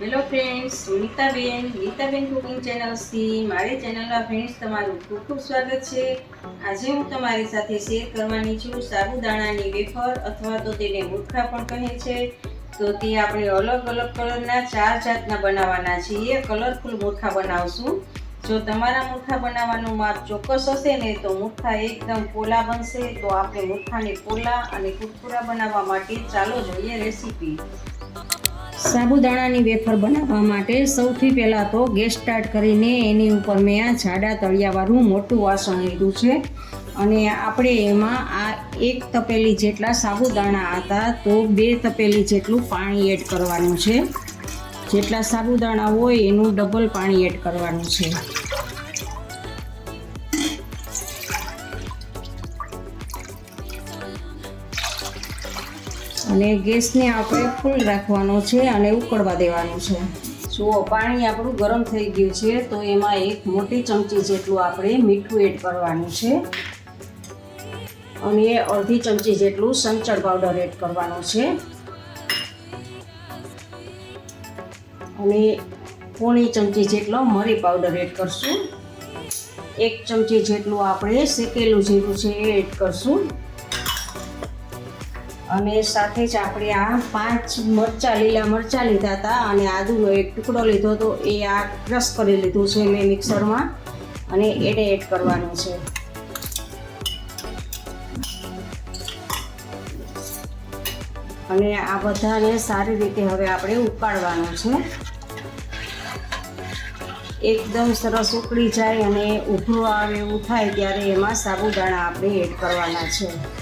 Hello friends સુનિતાબેન ગીતાબેન cooking ચેનલ્સથી મારી ચેનલમાં ફ્રેન્ડ્સ તમારું ખૂબ ખૂબ સ્વાગત છે. આજે હું તમારી સાથે શેર કરવાની છું સાબુદાણાની વેફર અથવા તો તેને મુઠ્ઠા પણ કહે છે. તો તે આપણે અલગ અલગ કલરના ચાર જાતના બનાવવાના છીએ. કલરફુલ મુઠ્ઠા બનાવશું. જો તમારા મૂઠા બનાવવાનું માપ ચોક્કસ હશે ને તો મુઠ્ઠા એકદમ પોલા બનશે. તો આપણે મુઠ્ઠાને પોલા અને કુરકુરા બનાવવા માટે ચાલો જોઈએ રેસીપી સાબુદાણાની વેફર બનાવવા માટે સૌથી પહેલાં તો ગેસ સ્ટાર્ટ કરીને એની ઉપર મેં આ જાડા તળિયાવાળું મોટું વાસણ લીધું છે. અને આપણે એમાં આ એક તપેલી જેટલા સાબુદાણા હતા તો બે તપેલી જેટલું પાણી એડ કરવાનું છે. જેટલા સાબુદાણા હોય એનું ડબલ પાણી એડ કરવાનું છે. અને ગેસને આપણે ફૂલ રાખવાનો છે અને ઉકળવા દેવાનું છે. જુઓ, પાણી આપણું ગરમ થઈ ગયું છે, તો એમાં એક મોટી ચમચી જેટલું આપણે મીઠું એડ કરવાનું છે. અને અડધી ચમચી જેટલું સંચળ પાવડર એડ કરવાનો છે. અને પોણી ચમચી જેટલો મરી પાવડર એડ કરશું. એક ચમચી જેટલું આપણે શેકેલું જીરું છે એ એડ કરશું. અને સાથે જ આપણે આ પાંચ મરચાં, લીલા મરચાં લીધા હતા અને આદુનો એક ટુકડો લીધો હતો. એ આ ક્રશ કરી લીધું છે મેં મિક્સરમાં અને એને એડ કરવાનું છે. અને આ બધાને સારી રીતે હવે આપણે ઉકાળવાનું છે. એકદમ સરસ ઉકળી જાય અને ઉભરું આવે એવું થાય ત્યારે એમાં સાબુદાણા આપણે એડ કરવાના છે.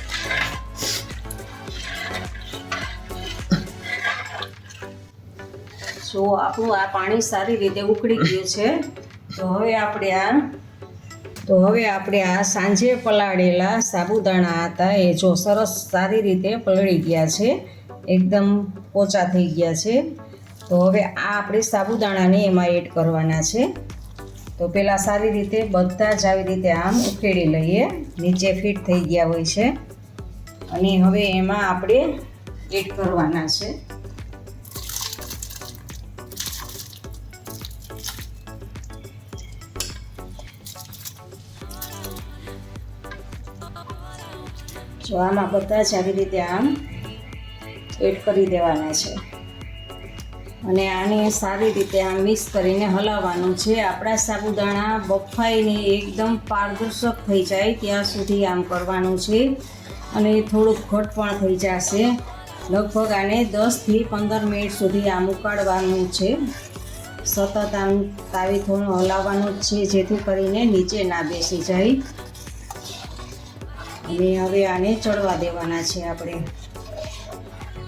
જો આપણું આ પાણી સારી રીતે ઉકળી ગયું છે, તો હવે આપણે આ, તો હવે આપણે આ સાંજે પલાળેલા સાબુદાણા હતા, એ જો સરસ સારી રીતે પલળી ગયા છે, એકદમ પોચા થઈ ગયા છે. તો હવે આ આપણે સાબુદાણાને એમાં એડ કરવાના છે. તો પહેલાં સારી રીતે બધા જ આવી રીતે આમ ઉખેડી લઈએ, નીચે ફિટ થઈ ગયા હોય છે. અને હવે એમાં આપણે એડ કરવાના છે. જો આમાં બધા જ આવી રીતે આમ એડ કરી દેવાના છે. અને આને સારી રીતે આમ મિક્સ કરીને હલાવવાનું છે. આપણા સાબુદાણા બફાઈને એકદમ પારદર્શક થઈ જાય ત્યાં સુધી આમ કરવાનું છે. અને થોડુંક ઘટ પણ થઈ જશે. લગભગ આને દસથી પંદર મિનિટ સુધી આમ ઉકાળવાનું છે. સતત આમ તાવી થોડું હલાવવાનું છે જેથી કરીને નીચે ના બેસી જાય. અને હવે આને ચડવા દેવાના છે આપણે.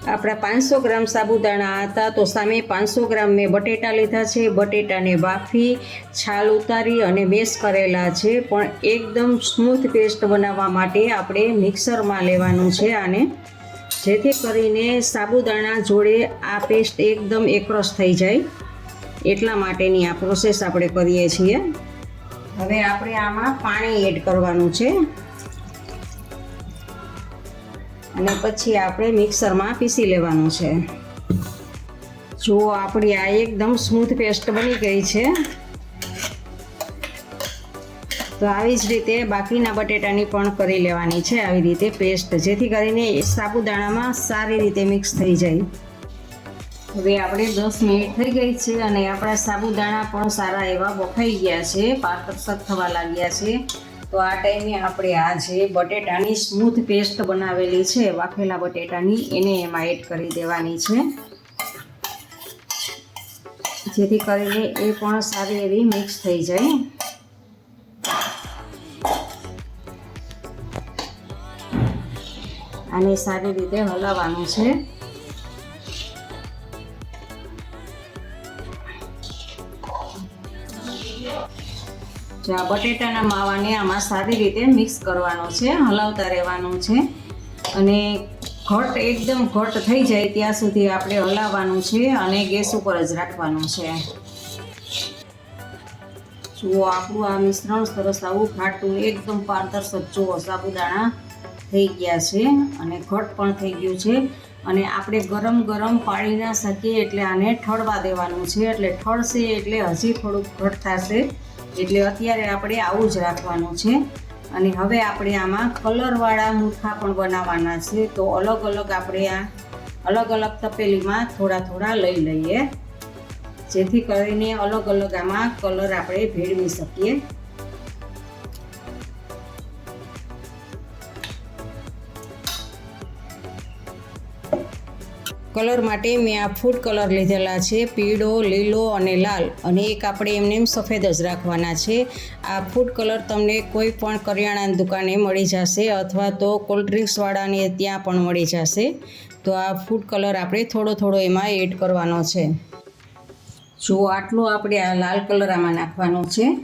આપણા પાંચસો ગ્રામ સાબુદાણા હતા તો સામે પાંચસો ગ્રામ મેં બટેટા લીધા છે. બટેટાને બાફી, છાલ ઉતારી અને મેશ કરેલા છે. પણ એકદમ સ્મૂથ પેસ્ટ બનાવવા માટે આપણે મિક્સરમાં લેવાનું છે આને. જેથી કરીને સાબુદાણા જોડે આ પેસ્ટ એકદમ એકરસ થઈ જાય. એટલા માટેની આ પ્રોસેસ આપણે કરીએ છીએ. હવે આપણે આમાં પાણી એડ કરવાનું છે. અને પછી આપણે મિક્સરમાં પીસી લેવાનું છે. જો આપણી આ એકદમ સ્મૂથ પેસ્ટ બની ગઈ છે. તો આવી જ રીતે બાકીના બટેટાની પણ કરી લેવાની છે આવી રીતે પેસ્ટ, જેથી કરીને સાબુદાણામાં સારી રીતે મિક્સ થઈ જાય. હવે આપણે દસ મિનિટ થઈ ગઈ છે અને આપણા સાબુદાણા પણ સારા એવા બફાઈ ગયા છે પારદર્શક થવા લાગ્યા છે. તો આ ટાઈમે આપણે આ જે બટેટાની સ્મૂથ પેસ્ટ બનાવેલી છે, વાફેલા બટેટાની, એને એમાં એડ કરી દેવાની છે. જેથી કરીને એ પણ સારી એવી મિક્સ થઈ જાય. આને સારી રીતે હલાવવાનું છે. જો બટેટાના માવાને આમાં સારી રીતે મિક્સ કરવાનો છે, હલાવતા રહેવાનું છે. અને ઘટ એકદમ ઘટ થઈ જાય ત્યાં સુધી આપણે હલાવવાનું છે અને ગેસ ઉપર જ રાખવાનું છે. જુઓ, આપણું આ મિશ્રણ સરસ આવું ખાટું એકદમ પારદર્શક. જુઓ, સાબુદાણા થઈ ગયા છે અને ઘટ પણ થઈ ગયું છે. અને આપણે ગરમ ગરમ પાડી ના શકીએ એટલે આને ઠળવા દેવાનું છે. એટલે ઠળશે એટલે હજી થોડુંક ઘટ થશે. એટલે અત્યારે આપણે આવું જ રાખવાનું છે. અને હવે આપણે આમાં કલરવાળા મૂઠા પણ બનાવવાના છે. તો અલગ અલગ આપણે આ અલગ અલગ તપેલીમાં થોડા થોડા લઈ લઈએ. જેથી કરીને અલગ અલગ આમાં કલર આપણે ભેળવી શકીએ. કલર માટે મેં આ ફૂડ કલર લીધેલા છે, પીળો, લીલો અને લાલ. અને એક આપણે એમને એમ સફેદ જ રાખવાના છે. આ ફૂડ કલર તમને કોઈ પણ કરિયાણાની દુકાને મળી જશે અથવા તો કોલ્ડ ડ્રિંક્સવાળાને ત્યાં પણ મળી જશે. તો આ ફૂડ કલર આપણે થોડો થોડો એમાં એડ કરવાનો છે. જો આટલો આપણે આ લાલ કલર આમાં નાખવાનો છે.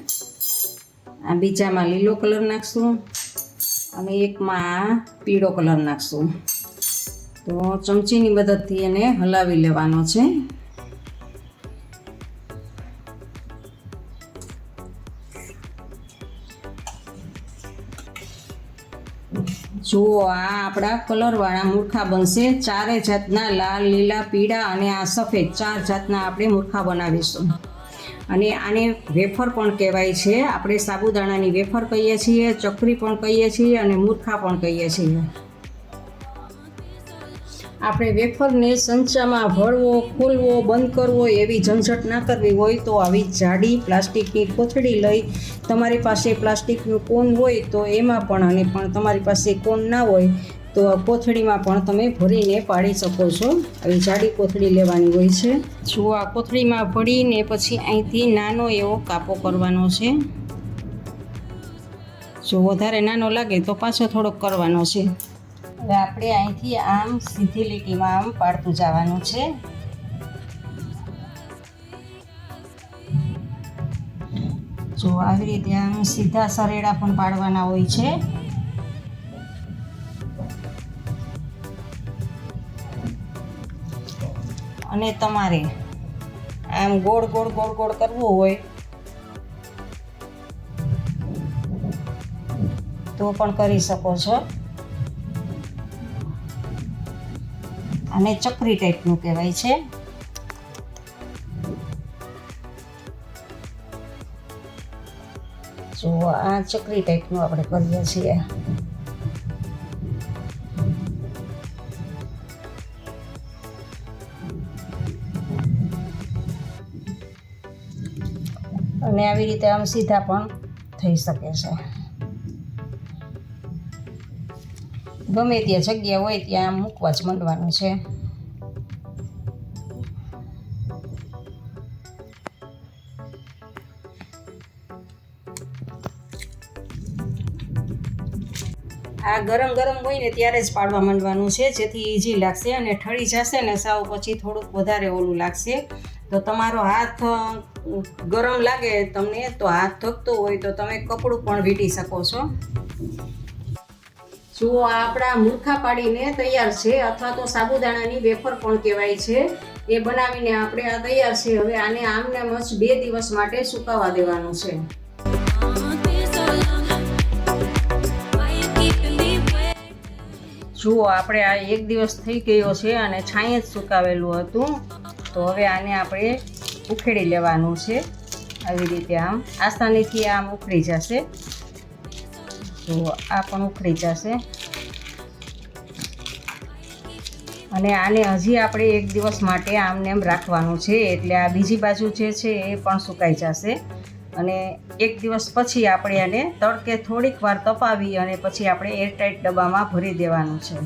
આ બીજામાં લીલો કલર નાખશું. અને એકમાં પીળો કલર નાખશું. તો ચમચીની મદદથી એને હલાવી લેવાનો છે. જુઓ આ આપણા કલરવાળા મૂર્ખા બનશે, ચારે જાતના લાલ, લીલા, પીળા અને આ સફેદ ચાર જાતના આપણે મૂર્ખા બનાવીશું. અને આને વેફર પણ કહેવાય છે. આપણે સાબુદાણાની વેફર કહીએ છીએ, ચકરી પણ કહીએ છીએ અને મૂર્ખા પણ કહીએ છીએ. આપણે વેફરને સંચામાં ભરવો, ખોલવો, બંધ કરવો એવી ઝંઝટ ના કરવી હોય તો આવી જાડી પ્લાસ્ટિકની કોથળી લઈ તમારી પાસે પ્લાસ્ટિકનું કોન હોય તો એમાં પણ અને પણ તમારી પાસે કોન ના હોય તો કોથળીમાં પણ તમે ભરીને પાડી શકો છો. આવી જાડી કોથળી લેવાની હોય છે. જો આ કોથળીમાં ભરીને પછી અહીંથી નાનો એવો કાપો કરવાનો છે. જો વધારે નાનો લાગે તો પાછો થોડોક કરવાનો છે. હવે આપણે અહીંથી આમ સીધી લીટીમાં આમ પાડતું જવાનું છે. જો આવી રીતે આમ સીધા સરેડા પણ પાડવાના હોય છે. અને તમારે આમ ગોળ ગોળ ગોળ ગોળ કરવું હોય તો પણ કરી શકો છો. અને ચકરી ટાઈપનું કહેવાય છે. જો આ ચકરી ટાઈપનું આપણે કરીએ છીએ. અને આવી રીતે આમ સીધા પણ થઈ શકે છે. ગમે ત્યાં જગ્યા હોય ત્યાં મૂકવા જ માંડવાનું છે. આ ગરમ ગરમ હોય ને ત્યારે જ પાડવા માંડવાનું છે, જેથી ઈઝી લાગશે અને ઠળી જશે ને સાવ પછી થોડુંક વધારે ઓલું લાગશે. તો તમારો હાથ ગરમ લાગે તમને, તો હાથ થકતો હોય તો તમે કપડું પણ વીટી શકો છો. જુઓ આપણા મૂર્ખા પાડીને તૈયાર છે, અથવા તો સાબુદાણાની વેફર પણ કહેવાય છે, એ બનાવીને આપણે આ તૈયાર છે, હવે આને આમને મચ બે દિવસ માટે સુકાવા દેવાનું છે. જુઓ આપણે આ એક દિવસ થઈ ગયો છે અને છાંય જ સુકાવેલું હતું, તો હવે આને આપણે ઉખેડી લેવાનું છે. આવી રીતે આમ આસાનીથી આમ ઉખડી જશે. તો આ પણ ઉખડી જશે. અને આને હજી આપણે એક દિવસ માટે આમને એમ રાખવાનું છે, એટલે આ બીજી બાજુ જે છે એ પણ સુકાઈ જશે. અને એક દિવસ પછી આપણે આને તડકે થોડીક વાર તપાવી અને પછી આપણે એરટાઈટ ડબ્બામાં ભરી દેવાનું છે.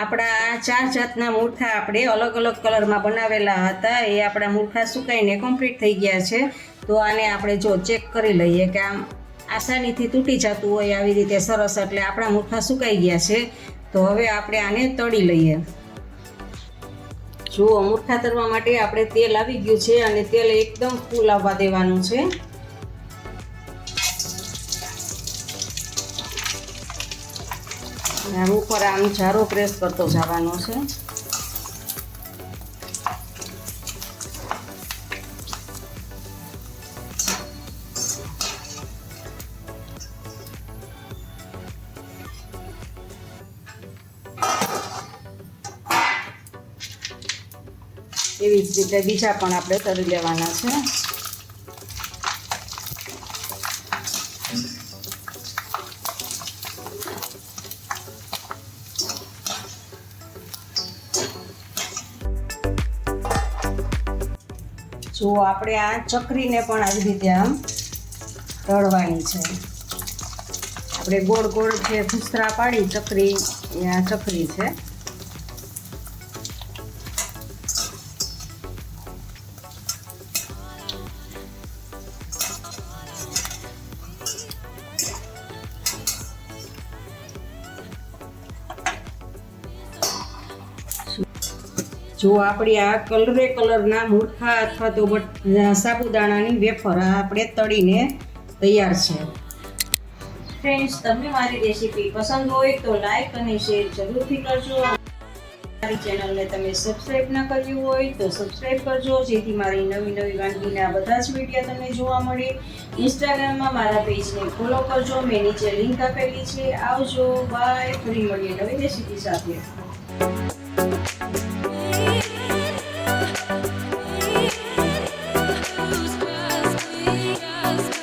આપણા આ ચાર જાતના મૂર્ખા આપણે અલગ અલગ કલરમાં બનાવેલા હતા, એ આપણા મૂર્ખા સુકાઈને કમ્પ્લીટ થઈ ગયા છે. તો આને આપણે જો ચેક કરી લઈએ કે આમ આસાનીથી તૂટી જતું હોય આવી રીતે સરસ, એટલે આપણા મુઠ્ઠા સુકાઈ ગયા છે. તો હવે આપણે આને તળી લઈએ. જુઓ, મુઠ્ઠા તરવા માટે આપણે તેલ આવી ગયું છે અને તેલ એકદમ ફૂલ આવવા દેવાનું છે. આમ ઉપર આમ જારો પ્રેસ કરતો જવાનો છે. એવી જ રીતે બીજા પણ આપણે તળી લેવાના છે. જો આપણે આ ચકરીને પણ આવી રીતે આમ તળવાની છે. આપણે ગોળ ગોળ જે ભૂસરા પાડી ચકરી, આ ચકરી છે. જો આપણે આ કલરે કલરના મૂર્ખા અથવા તો સાબુદાણાની વેફર આપણે તળીને તૈયાર છે. ફ્રેન્ડ્સ તમને મારી રેસીપી પસંદ હોય તો લાઈક અને શેર જરૂરથી કરજો. મારી ચેનલને તમે સબસ્ક્રાઇબ ના કર્યું હોય તો સબસ્ક્રાઇબ કરજો, જેથી મારી નવી નવી વાનગીના બધા જ વીડિયો તમને જોવા મળે. ઇન્સ્ટાગ્રામમાં મારા પેજને ફોલો કરજો. મેં નીચે લિંક આપેલી છે. આવજો. બાય ફરી મળીએ નવી રેસીપી સાથે.